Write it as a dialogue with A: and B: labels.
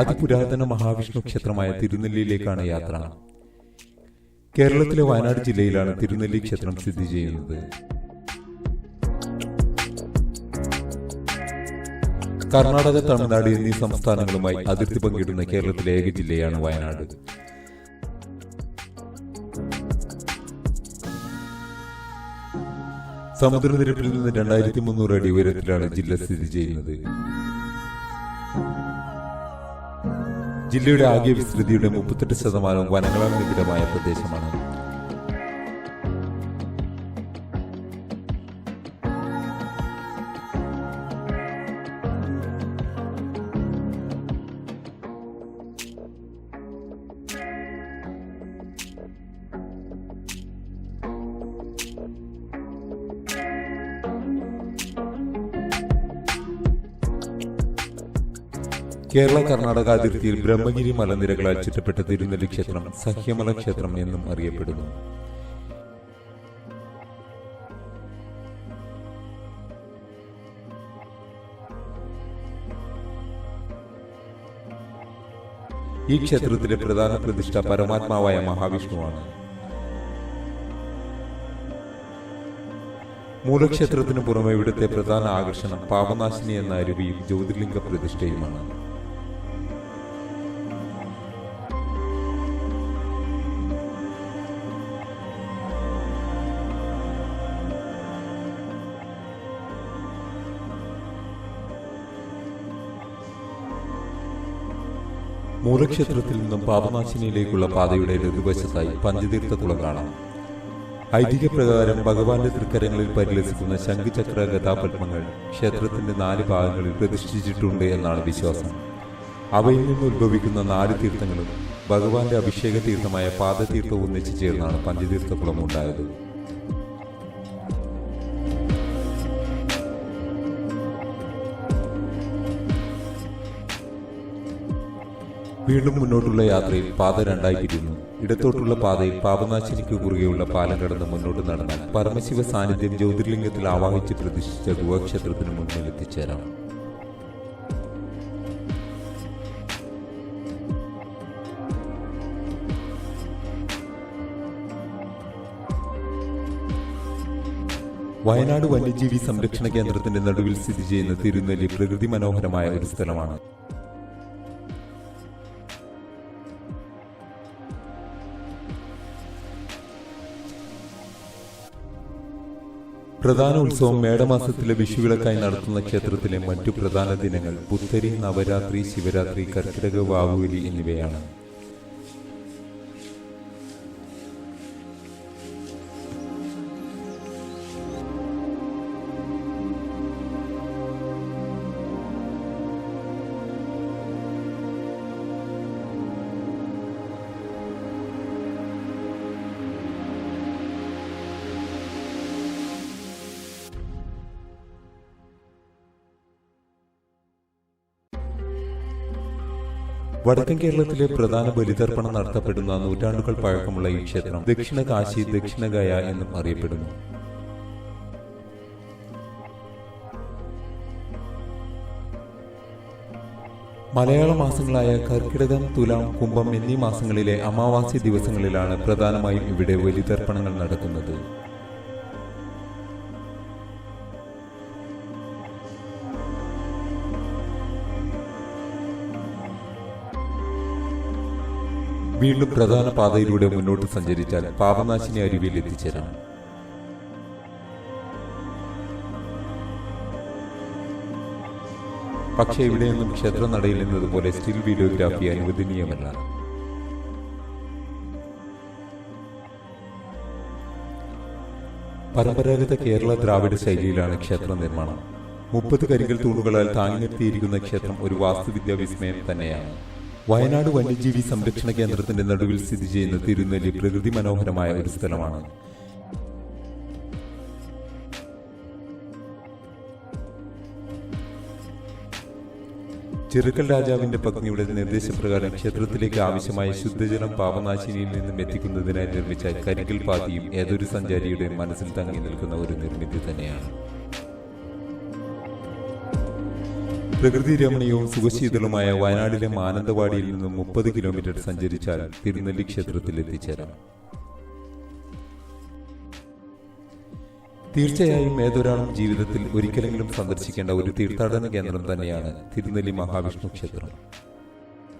A: അതിപുരാതന മഹാവിഷ്ണു ക്ഷേത്രമായ തിരുനെല്ലിയിലേക്കാണ് യാത്ര. കേരളത്തിലെ വയനാട് ജില്ലയിലാണ് തിരുനെല്ലി ക്ഷേത്രം സ്ഥിതി ചെയ്യുന്നത്. കർണാടക തമിഴ്നാട് എന്നീ സംസ്ഥാനങ്ങളുമായി അതിർത്തി പങ്കിടുന്ന കേരളത്തിലെ ഏക ജില്ലയാണ് വയനാട്. സമുദ്രനിരപ്പിൽ നിന്ന് രണ്ടായിരത്തി മുന്നൂറ് അടി ഉയരത്തിലാണ് ജില്ല സ്ഥിതി ചെയ്യുന്നത്. ജില്ലയുടെ ആകെ വിസ്തൃതിയുടെ മുപ്പത്തെട്ട് ശതമാനവും വനങ്ങളാൽ നിബിഡമായ പ്രദേശമാണ്. കേരള കർണാടക അതിർത്തിയിൽ ബ്രഹ്മഗിരി മലനിരകളാൽ ചുറ്റപ്പെട്ട തിരുനെല്ലി ക്ഷേത്രം സഹ്യമല ക്ഷേത്രം എന്നും അറിയപ്പെടുന്നു. ഈ ക്ഷേത്രത്തിലെ പ്രധാന പ്രതിഷ്ഠ പരമാത്മാവായ മഹാവിഷ്ണുവാണ്. മൂലക്ഷേത്രത്തിനു പുറമെ ഇവിടുത്തെ പ്രധാന ആകർഷണം പാപനാശിനി എന്ന അരുവിയും ജ്യോതിർലിംഗ പ്രതിഷ്ഠയുമാണ്. മൂലക്ഷേത്രത്തിൽ നിന്നും പാപനാശിനിയിലേക്കുള്ള പാതയുടെ ലഘുവശത്തായി പഞ്ചതീർത്ഥക്കുളം കാണാം ഐതിഹ്യപ്രകാരം ഭഗവാന്റെ തൃക്കരങ്ങളിൽ പരിലസിക്കുന്ന ശംഖുചക്ര കഥാപത്മങ്ങൾ ക്ഷേത്രത്തിന്റെ നാല് ഭാഗങ്ങളിൽ പ്രതിഷ്ഠിച്ചിട്ടുണ്ട് എന്നാണ് വിശ്വാസം. അവയിൽ നിന്ന് ഉത്ഭവിക്കുന്ന നാല് തീർത്ഥങ്ങളും ഭഗവാന്റെ അഭിഷേക തീർത്ഥമായ പാദതീർത്ഥവും ഒന്നിച്ചു ചേർന്നാണ് പഞ്ചതീർത്ഥക്കുളം ഉണ്ടായത്. വീണ്ടും മുന്നോട്ടുള്ള യാത്രയിൽ പാത രണ്ടായി പിരിയുന്നു ഇടത്തോട്ടുള്ള പാതയിൽ പാപനാശിനിക്ക് കുറുകെയുള്ള പാലം കടന്ന് മുന്നോട്ട് നടന്നാൽ പരമശിവ സാന്നിധ്യം ജ്യോതിർലിംഗത്തിൽ ആവാഹിച്ച് പ്രതിഷ്ഠിച്ച ഗുഹക്ഷേത്രത്തിന് മുന്നിൽ എത്തിച്ചേരാം. വയനാട് വന്യജീവി സംരക്ഷണ കേന്ദ്രത്തിന്റെ നടുവിൽ സ്ഥിതി ചെയ്യുന്ന തിരുനെല്ലി പ്രകൃതി മനോഹരമായ ഒരു സ്ഥലമാണ്. പ്രധാന ഉത്സവം മേടമാസത്തിലെ വിഷുവിളക്കായി നടത്തുന്ന ക്ഷേത്രത്തിലെ മറ്റു പ്രധാന ദിനങ്ങൾ പുത്തരി നവരാത്രി ശിവരാത്രി കർക്കിടക വാവുവലി എന്നിവയാണ്. വടക്കൻ കേരളത്തിലെ പ്രധാന ബലിതർപ്പണം നടത്തപ്പെടുന്ന നൂറ്റാണ്ടുകൾ പഴക്കമുള്ള ഈ ക്ഷേത്രം ദക്ഷിണ കാശി ദക്ഷിണ ഗയ എന്നും അറിയപ്പെടുന്നു. മലയാള മാസങ്ങളായ കർക്കിടകം തുലാം കുംഭം എന്നീ മാസങ്ങളിലെ അമാവാസി ദിവസങ്ങളിലാണ് പ്രധാനമായും ഇവിടെ ബലിതർപ്പണങ്ങൾ നടക്കുന്നത്. വീണ്ടും പ്രധാന പാതയിലൂടെ മുന്നോട്ട് സഞ്ചരിച്ചാൽ പാപനാശിനി അരുവിയിൽ എത്തിച്ചേരാം. പക്ഷേ ഇവിടെയൊന്നും ക്ഷേത്ര നടയിൽ നിന്നതുപോലെ സ്റ്റിൽ വീഡിയോഗ്രാഫി അനുവദനീയമല്ല. പരമ്പരാഗത കേരള ദ്രാവിഡ ശൈലിയിലാണ് ക്ഷേത്ര നിർമ്മാണം മുപ്പത് കരിങ്കൽ തൂണുകളാൽ താങ്ങി നിർത്തിയിരിക്കുന്ന ക്ഷേത്രം ഒരു വാസ്തുവിദ്യാ വിസ്മയം തന്നെയാണ്. വയനാട് വന്യജീവി സംരക്ഷണ കേന്ദ്രത്തിന്റെ നടുവിൽ സ്ഥിതി ചെയ്യുന്ന തിരുനെല്ലി പ്രകൃതി മനോഹരമായ ഒരു സ്ഥലമാണ്. ചെറുക്കൽ രാജാവിന്റെ പത്നിയുടെ നിർദ്ദേശപ്രകാരം ക്ഷേത്രത്തിലേക്ക് ആവശ്യമായ ശുദ്ധജലം പാപനാശിനിയിൽ നിന്നും എത്തിക്കുന്നതിനായി നിർമ്മിച്ച കരിക്കൽ പാതിയും ഏതൊരു സഞ്ചാരിയുടെയും മനസ്സിൽ തങ്ങി നിൽക്കുന്ന ഒരു നിർമ്മിതി തന്നെയാണ്. പ്രകൃതി രമണീയവും സുഖശീതളുമായ വയനാടിലെ മാനന്തവാടിയിൽ നിന്നും മുപ്പത് കിലോമീറ്റർ സഞ്ചരിച്ചാൽ തിരുനെല്ലി ക്ഷേത്രത്തിൽ എത്തിച്ചേരാം തീർച്ചയായും ഏതൊരാളും ജീവിതത്തിൽ ഒരിക്കലെങ്കിലും സന്ദർശിക്കേണ്ട ഒരു തീർത്ഥാടന കേന്ദ്രം തന്നെയാണ് തിരുനെല്ലി മഹാവിഷ്ണു ക്ഷേത്രം.